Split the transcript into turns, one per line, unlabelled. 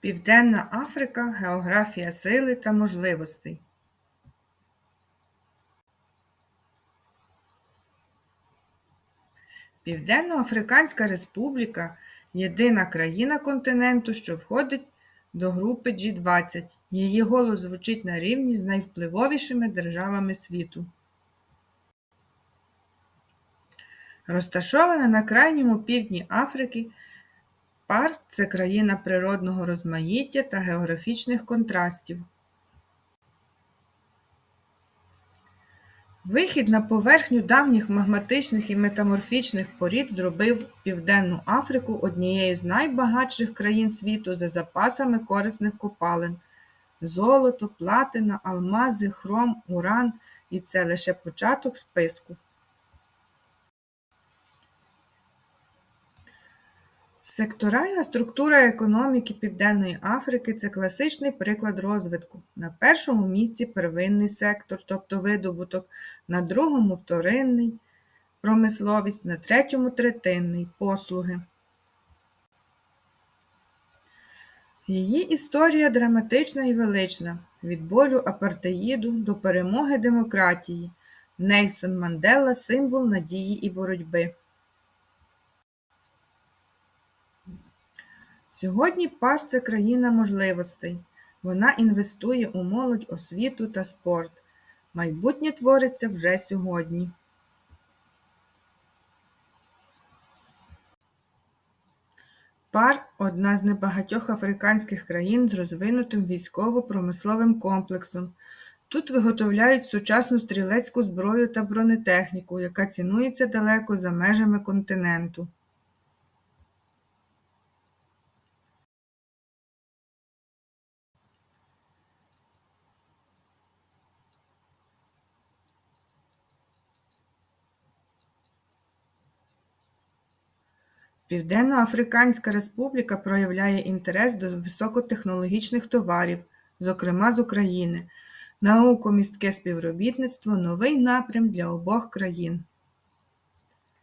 Південна Африка Географія сили та можливостей Південно-Африканська Республіка – єдина країна континенту, що входить до групи G20. Її голос звучить на рівні з найвпливовішими державами світу. Розташована на крайньому півдні Африки, пар – це країна природного розмаїття та географічних контрастів. Вихід на поверхню давніх магматичних і метаморфічних порід зробив Південну Африку однією з найбагатших країн світу за запасами корисних копалин – золото, платина, алмази, хром, уран – і це лише початок списку. Секторальна структура економіки Південної Африки – це класичний приклад розвитку. На першому місці первинний сектор, тобто видобуток, на другому – вторинний – промисловість, на третьому – третинний – послуги. Її історія драматична і велична – від болю апартеїду до перемоги демократії. Нельсон Мандела – символ надії і боротьби. Сьогодні ПАР – це країна можливостей. Вона інвестує у молодь, освіту та спорт. Майбутнє твориться вже сьогодні. ПАР – одна з небагатьох африканських країн з розвинутим військово-промисловим комплексом. Тут виготовляють сучасну стрілецьку зброю та бронетехніку, яка цінується далеко за межами континенту. Південно-Африканська Республіка проявляє інтерес до високотехнологічних товарів, зокрема з України. Науко-містке співробітництво – новий напрям для обох країн.